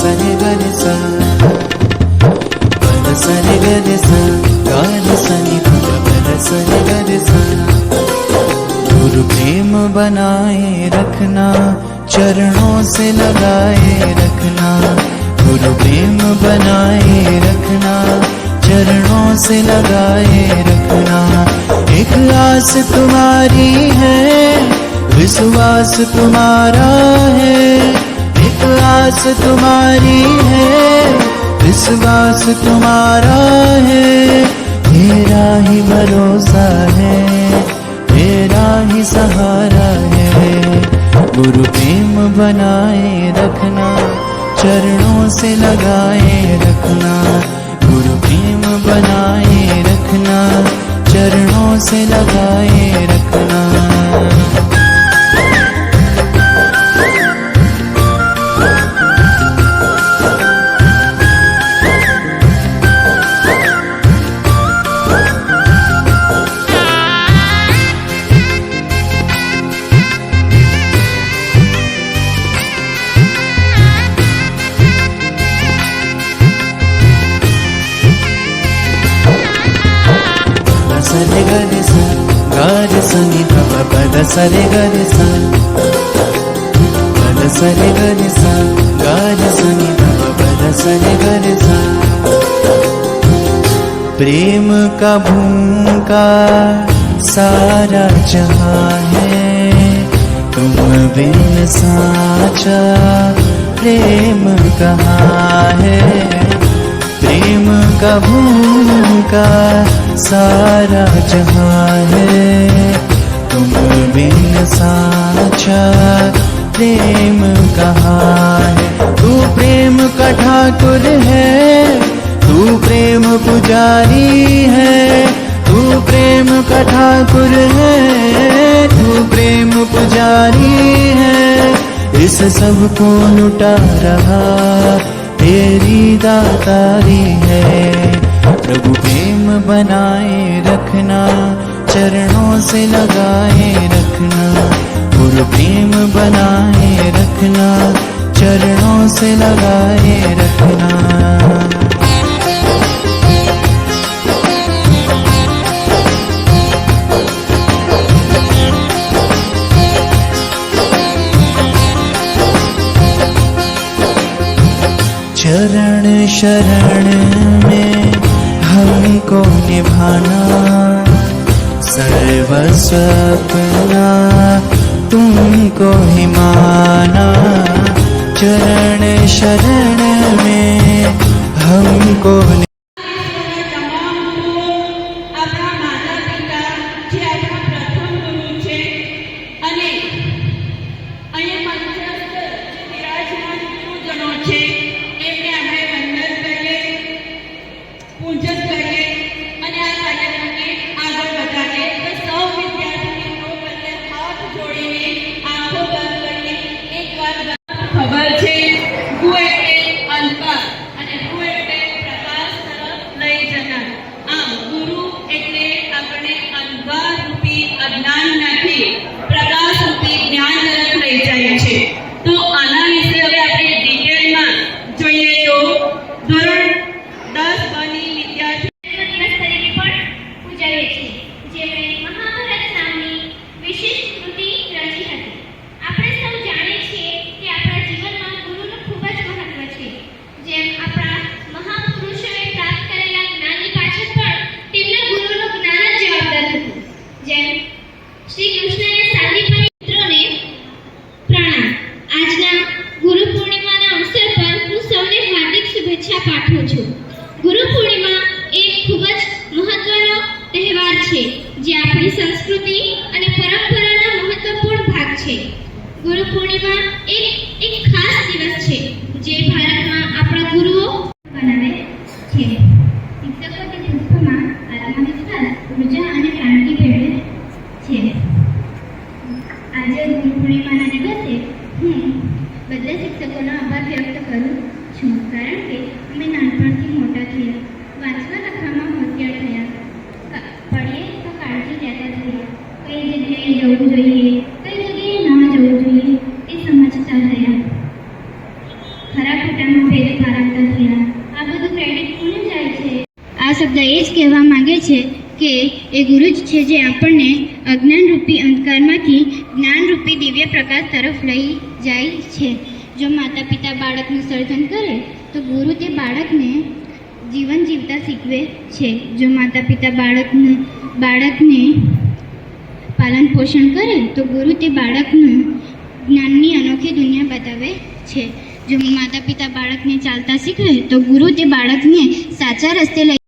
sani गुरु प्रेम बनाए रखना चरणों से लगाए रखना, गुरु प्रेम बनाए रखना, चरणों से लगाए रखना एक आस तुम्हारी है, विश्वास तुम्हारा है। एक आस तुम्हारी है विश्वास तुम्हारा है तेरा ही भरोसा है तेरा ही सहारा है गुरु प्रेम बनाए रखना चरणों से लगाए रखना गुरु प्रेम बनाए रखना चरणों से लगाए रखना సరి గరి స పద సరి గరి స గారి సని పద పద సరి గరి స प्रेम का भूखा सारा जहां है तुम बिन साचा प्रेम कहाँ है प्रेम का भूखा सारा जहां है तुम बिन साचा प्रेम कहाँ है, तू प्रेम का ठाकुर है, तू प्रेम पुजारी है, तू प्रेम का ठाकुर है, तू प्रेम पुजारी है इस सबको लुटा रहा तेरी दातारी है, प्रभु प्रेम बनाए रखना। चरणों से लगाए रखना गुरु प्रेम बनाए रखना, चरणों से लगाए रखना। चरण शरण में हमको निभाना सर्वस्व अपना तुमको ही माना चरण शरण में हमको ઊર્જા અને ક્રાંતિ ભેળવે છે. આજે ગુરુ પૂર્ણિમાના દિવસે હું બધા શિક્ષકોનો આભાર વ્યક્ત કરું છું, કારણ કે અમે નાનપણથી મોટા થયા, વાંચવા લખવામાં હોશિયાર થયા. પડીએ તો કાળજી લેતા થયા કઈ જગ્યાએ જવું જોઈએ, કઈ જગ્યાએ ન જવું જોઈએ એ સમજતા થયા. ખરા ખોટામાં ભેદ ફાળવતા થયા. આ બધું ક્રેડિટ કોને જાય છે? આ શબ્દ એ જ કહેવા માંગે છે કે એ ગુરુ જ છે જે આપણને અજ્ઞાનરૂપી અંધકારમાંથી જ્ઞાનરૂપી દિવ્ય પ્રકાશ તરફ લઈ જાય છે. જો માતા પિતા બાળકનું સર્જન કરે, તો ગુરુ તે બાળકને જીવન જીવતા શીખવે છે. જો માતા પિતા બાળકને બાળકને પાલન પોષણ કરે, તો ગુરુ તે બાળકનું જ્ઞાનની અનોખી દુનિયા બતાવે છે. જો માતા પિતા બાળકને ચાલતા શીખવે, તો ગુરુ તે બાળકને સાચા રસ્તે લઈ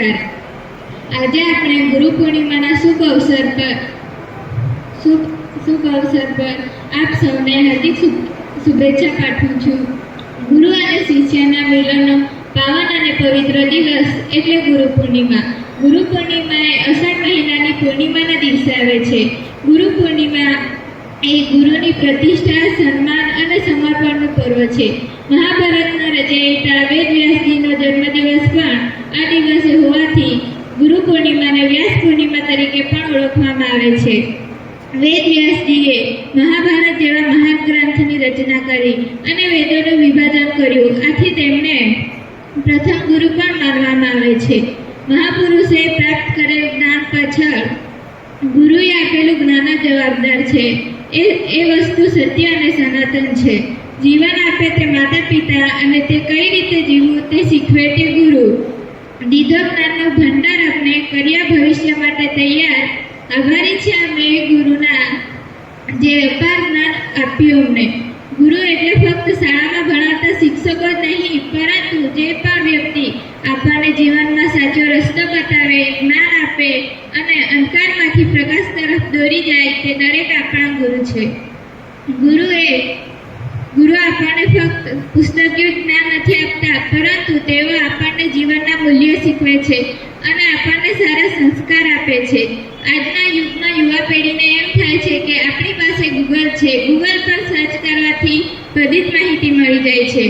નમસ્કાર. આજે આપણે ગુરુ પૂર્ણિમાના શુભ અવસર પર શુભ શુભ અવસર પર આપ સૌને હાર્દિક શુભેચ્છા પાઠવું છું. ગુરુ અને શિષ્યના મિલનનો પાવન અને પવિત્ર દિવસ એટલે ગુરુ પૂર્ણિમા. ગુરુ પૂર્ણિમા એ અષાઢ મહિનાની પૂર્ણિમાના દિવસે આવે છે. ગુરુ પૂર્ણિમા એ ગુરુની પ્રતિષ્ઠા, સન્માન અને સમર્પણનું પર્વ છે. મહાભારતના રચયિતા વેદ વ્યાસજીનો જન્મદિવસ પણ આ દિવસે હોવાથી ગુરુ પૂર્ણિમાને વ્યાસ પૂર્ણિમા તરીકે પણ ઓળખવામાં આવે છે. વેદ વ્યાસજીએ મહાભારત જેવા મહાન ગ્રંથની રચના કરી અને વેદોનું વિભાજન કર્યું. આથી તેમને પ્રથમ ગુરુ પણ માનવામાં આવે છે. મહાપુરુષે પ્રાપ્ત કરેલ જ્ઞાન પાછળ ગુરુએ આપેલું જ્ઞાન જવાબદાર છે. એ એ વસ્તુ સત્ય અને સનાતન છે. જીવન આપે તે માતા પિતા અને તે કઈ રીતે જીવવું તે શીખવે તે ગુરુ. દીધો જ્ઞાનનો ભંડાર આપણે કર્યા ભવિષ્ય માટે તૈયાર. આભારી છે અમે ગુરુના જે અપાર જ્ઞાન આપ્યું અમને. ગુરુ એટલે ફક્ત શાળામાં ભણાવતા શિક્ષકો જ નહીં, પરંતુ જે પણ વ્યક્તિ આપણને જીવનમાં સાચો રસ્તો બતાવે, જ્ઞાન આપે અને અંધકારમાંથી પ્રકાશ તરફ દોરી જાય, તે દરેક આપણા ગુરુ છે. ગુરુ એ ગુરુ આપણને ફક્ત પુસ્તકીય જ્ઞાન નથી આપતા, પરંતુ તેઓ આપણને જીવનના મૂલ્યો શીખવે છે અને આપણને સારા સંસ્કાર આપે છે. આજના યુગમાં યુવા પેઢીને એમ થાય છે કે આપણી પાસે ગૂગલ છે. ગૂગલ પર સર્ચ કરવાથી બધી જ માહિતી મળી જાય છે.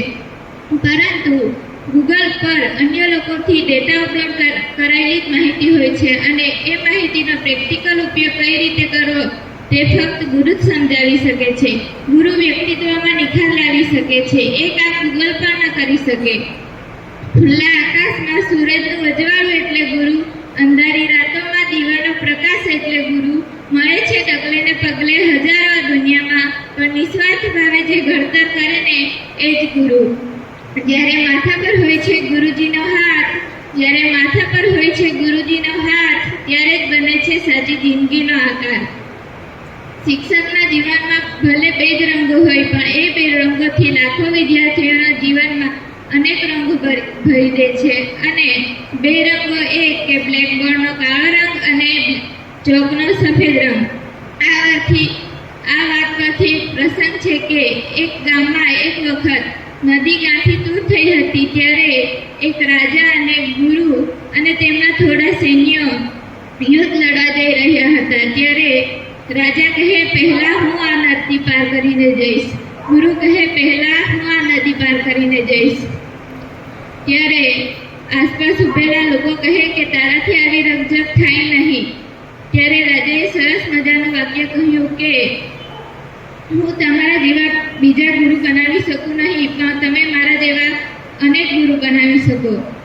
પરંતુ ગૂગલ પર અન્ય લોકોથી ડેટા અપલોડ કર- કરાયેલી જ માહિતી હોય છે અને એ માહિતીનો પ્રેક્ટિકલ ઉપયોગ કઈ રીતે કરવો તે ફક્ત ગુરુ જ સમજાવી શકે છે. ગુરુ વ્યક્તિત્વમાં નિખાર લાવી શકે છે. એ કામ ગૂગલ પણ ન કરી શકે. ખુલ્લા આકાશમાં સૂરજનું અજવાળું એટલે ગુરુ, અંધારી રાતોમાં દીવાનો પ્રકાશ એટલે ગુરુ. મળે છે ડગલે ને પગલે હજારો દુનિયામાં, પણ નિસ્વાર્થ ભાવે જે ઘડતર કરે ને એ જ ગુરુ. જ્યારે માથા પર હોય છે ગુરુજીનો હાથ, જ્યારે માથા પર હોય છે ગુરુજીનો હાથ, ત્યારે જ બને છે સાચી જિંદગીનો આકાર. શિક્ષકના જીવનમાં ભલે બે જ રંગો હોય, પણ એ બે રંગોથી લાખો વિદ્યાર્થીઓના જીવનમાં અનેક રંગો ભરી દે છે. અને બે રંગો એ કે બ્લેકબોર્ડનો કાળો રંગ અને ચોકનો સફેદ રંગ. આ આ વાત પરથી પ્રસંગ છે કે એક ગામમાં એક વખત નદી ગાંઠી દૂર થઈ હતી, ત્યારે એક રાજા અને ગુરુ અને તેમના થોડા સૈન્યો યુદ્ધ લડવા જઈ રહ્યા હતા. ત્યારે રાજા કહે, પહેલા હું આ નદી પાર કરીને જઈશ. ગુરુ કહે, પહેલા હું આ નદી પાર કરીને જઈશ. ત્યારે આસપાસ ઉભેલા લોકો કહે કે, તારાથી આવી રકઝક થાય નહીં. ત્યારે રાજાએ સરસ મજાનું વાક્ય કહ્યું કે, હું તમારા જેવા બીજા ગુરુ બનાવી શકું નહીં, પણ તમે મારા જેવા અનેક ગુરુ બનાવી શકો.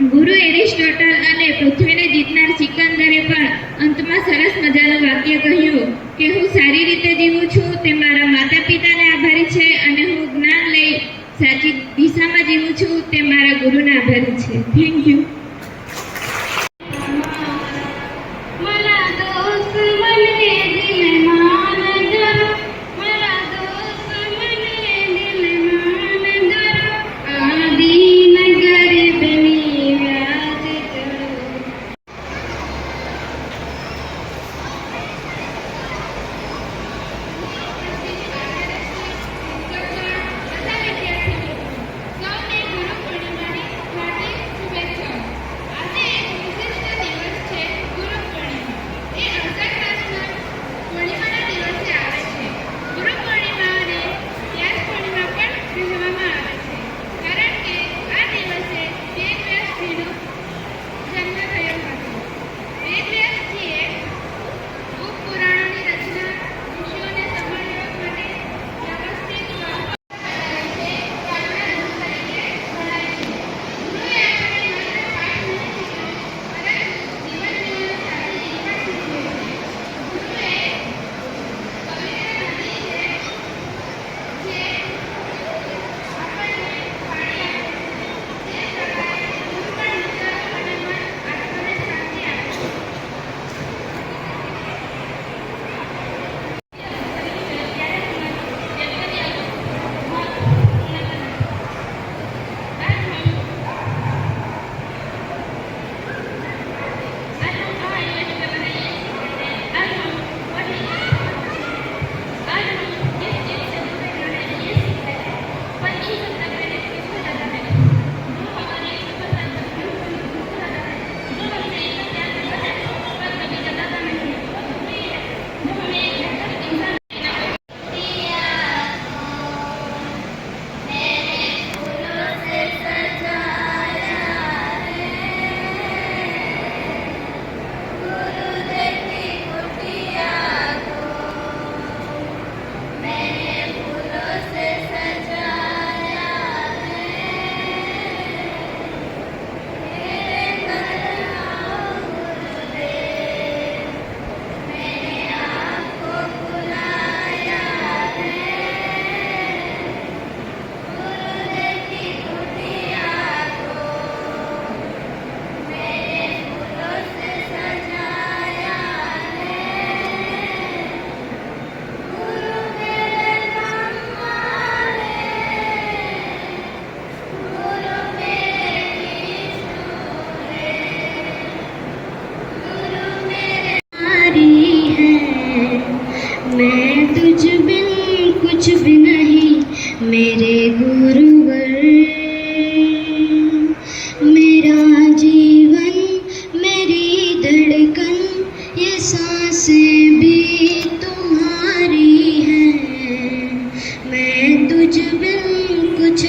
ગુરુ એરિસ્ટોટલ અને પૃથ્વીને જીતનાર સિકંદરે પણ અંતમાં સરસ મજાનું વાક્ય કહ્યું કે હું સારી રીતે જીવું છું, તે મારા માતા પિતાને આભારી છે અને હું જ્ઞાન લઈ સાચી દિશામાં જીવું છું, તે મારા ગુરુને આભારી છે. થેન્ક યુ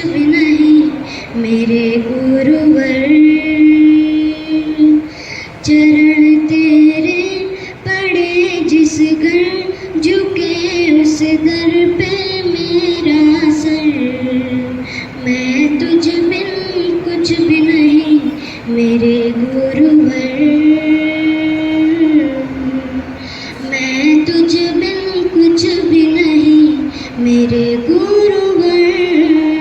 भी नहीं, मेरे गुरुवर। चरण तेरे पड़े जिस घर झुके उस दर पे मेरा सर। मैं तुझ बिन कुछ भी नहीं, मेरे गुरुवर। मैं तुझ बिन कुछ भी नहीं, मेरे गुरुवर।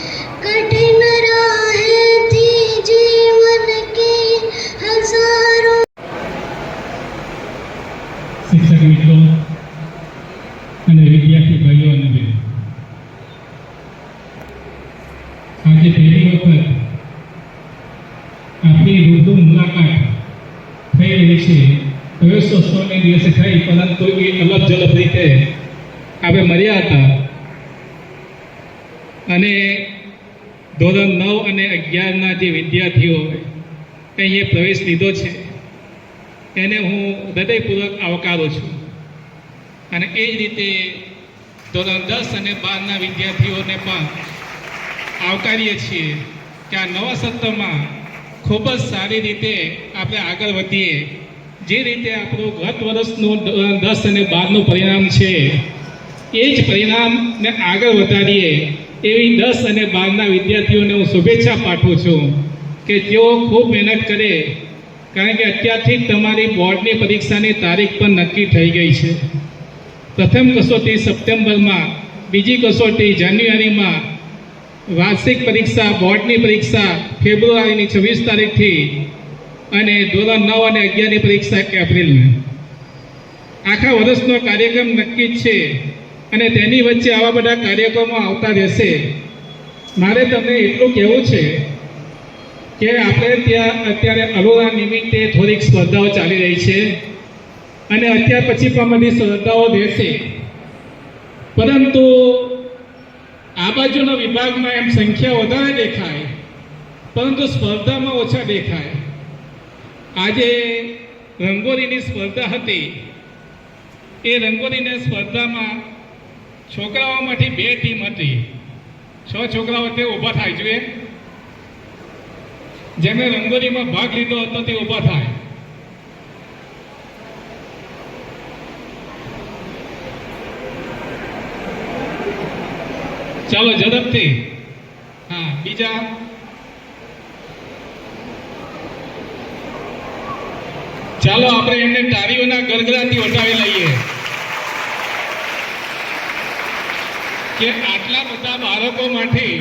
અને ધોરણ નવ અને અગિયારના જે વિદ્યાર્થીઓ અહીંયા પ્રવેશ લીધો છે, એને હું હૃદયપૂર્વક આવકારું છું. અને એ જ રીતે ધોરણ દસ અને બારના વિદ્યાર્થીઓને પણ આવકારીએ છીએ કે આ નવા સત્રમાં ખૂબ જ સારી રીતે આપણે આગળ વધીએ. જે રીતે આપણું ગત વર્ષનું ધોરણ દસ અને બારનું પરિણામ છે, એ જ પરિણામને આગળ વધારીએ. એવી દસ અને બારના વિદ્યાર્થીઓને હું શુભેચ્છા પાઠવું છું કે તેઓ ખૂબ મહેનત કરે, કારણ કે અત્યારથી તમારી બોર્ડની પરીક્ષાની તારીખ પણ નક્કી થઈ ગઈ છે. પ્રથમ કસોટી સપ્ટેમ્બરમાં, બીજી કસોટી જાન્યુઆરીમાં, વાર્ષિક પરીક્ષા, બોર્ડની પરીક્ષા, ફેબ્રુઆરીની છવ્વીસ તારીખથી અને ધોરણ નવ અને અગિયારની પરીક્ષા એપ્રિલમાં આખા વર્ષનો કાર્યક્રમ નક્કી છે અને તેની વચ્ચે આવા બધા કાર્યક્રમો આવતા રહેશે. મારે તમને એટલું કહેવું છે કે આપણે ત્યાં અત્યારે અલોરા નિમિત્તે થોડીક સ્પર્ધાઓ ચાલી રહી છે અને અત્યાર પછી પણ બધી સ્પર્ધાઓ રહેશે. પરંતુ આ બાજુના વિભાગમાં એમ સંખ્યા વધારે દેખાય, પરંતુ સ્પર્ધામાં ઓછા દેખાય. આજે રંગોળીની સ્પર્ધા હતી. એ રંગોળીની સ્પર્ધામાં છોકરાઓમાંથી બે ટીમ હતી. છ છોકરાઓ તે ઊભા થાય જોઈએ જેમણે રંગોલીમાં ભાગ લીધો હતો તે ઊભા થાય. ચાલો ઝડપથી. હા, બીજા. ચાલો, આપણે એમને તારીઓના ગરગડાથી હટાવી લઈએ. કે આટલા બધા બાળકોમાંથી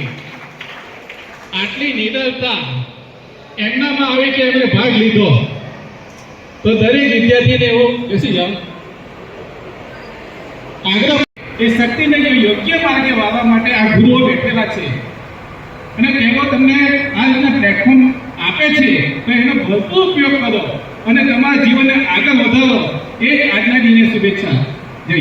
આટલી નિડરતા એમનામાં આવી કે એમણે ભાગ લીધો, તો દરેક વિદ્યાર્થીને એવો બેસી જાઓ આગ્રહ એ શક્તિને જે યોગ્ય માર્ગે વાવવા માટે આ ગુરુઓ બેઠેલા છે. અને તેઓ તમને આ રીતના પ્લેટફોર્મ આપે છે, તો એનો ભરપૂર ઉપયોગ કરો અને તમારા જીવનને આગળ વધારો. એ આજના દિને શુભેચ્છા. જય